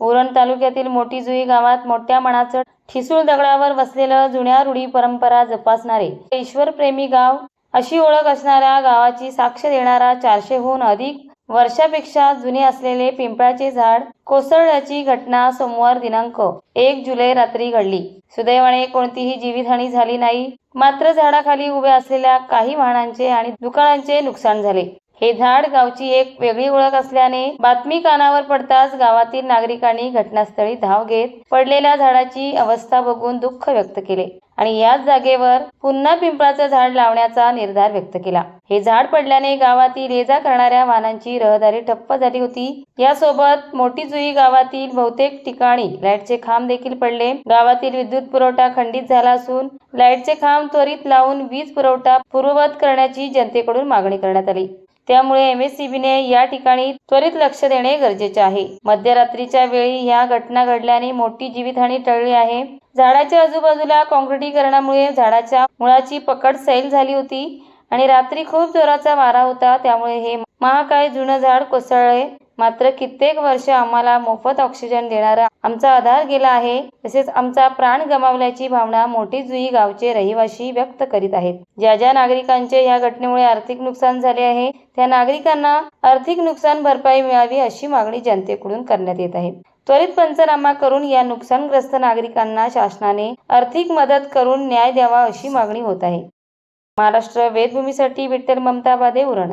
उरण तालुक्यातील मोठी जुई गावात मोठ्या मनाचं ठिसूळ दगडावर बसलेलं जुन्या रूढी परंपरा जपासणारे ईश्वरप्रेमी गाव अशी ओळख असणाऱ्या गावाची साक्ष देणारा चारशेहून अधिक वर्षापेक्षा जुने असलेले पिंपळाचे झाड कोसळल्याची घटना सोमवार दिनांक एक जुलै रात्री घडली. सुदैवाने कोणतीही जीवितहानी झाली नाही मात्र झाडाखाली उभ्या असलेल्या काही वाहनांचे आणि दुकानांचे नुकसान झाले. हे झाड गावची एक वेगळी ओळख असल्याने बातमी कानावर पडताच गावातील नागरिकांनी घटनास्थळी धाव घेत पडलेल्या झाडाची अवस्था बघून दुःख व्यक्त केले आणि याच जागेवर पुन्हा पिंपळाचं झाड लावण्याचा निर्धार व्यक्त केला. हे झाड पडल्याने गावातील ये जा करणाऱ्या वाहनांची रहदारी ठप्प झाली होती. यासोबत मोठी जुई गावातील बहुतेक ठिकाणी लाईटचे खांब देखील पडले. गावातील विद्युत पुरवठा खंडित झाला असून लाईटचे खांब त्वरित लावून वीज पुरवठा पूर्ववत करण्याची जनतेकडून मागणी करण्यात आली. त्यामुळे एमएससीबीने या ठिकाणी त्वरित लक्ष देणे गरजेचे आहे. मध्यरात्रीच्या वेळी ह्या घटना घडल्याने मोठी जीवितहानी टळली आहे. झाडाच्या आजूबाजूला काँक्रिटीकरणामुळे झाडाच्या मुळाची पकड सैल झाली होती आणि रात्री खूप जोराचा वारा होता त्यामुळे हे महाकाय जुनं झाड कोसळले. मात्र कित्येक वर्ष आम्हाला मोफत ऑक्सिजन देणारा आमचा आधार गेला आहे तसेच आमचा प्राण गमावल्याची भावना मोठी जुई गावचे रहिवासी व्यक्त करीत आहेत. ज्या ज्या नागरिकांचे या घटनेमुळे आर्थिक नुकसान झाले आहे त्या नागरिकांना आर्थिक नुकसान भरपाई मिळावी अशी मागणी जनतेकडून करण्यात येत आहे. त्वरित पंचनामा करून या नुकसानग्रस्त नागरिकांना शासनाने आर्थिक मदत करून न्याय द्यावा अशी मागणी होत आहे. महाराष्ट्र वेदभूमीसाठी विठ्ठल ममता बादे उरण.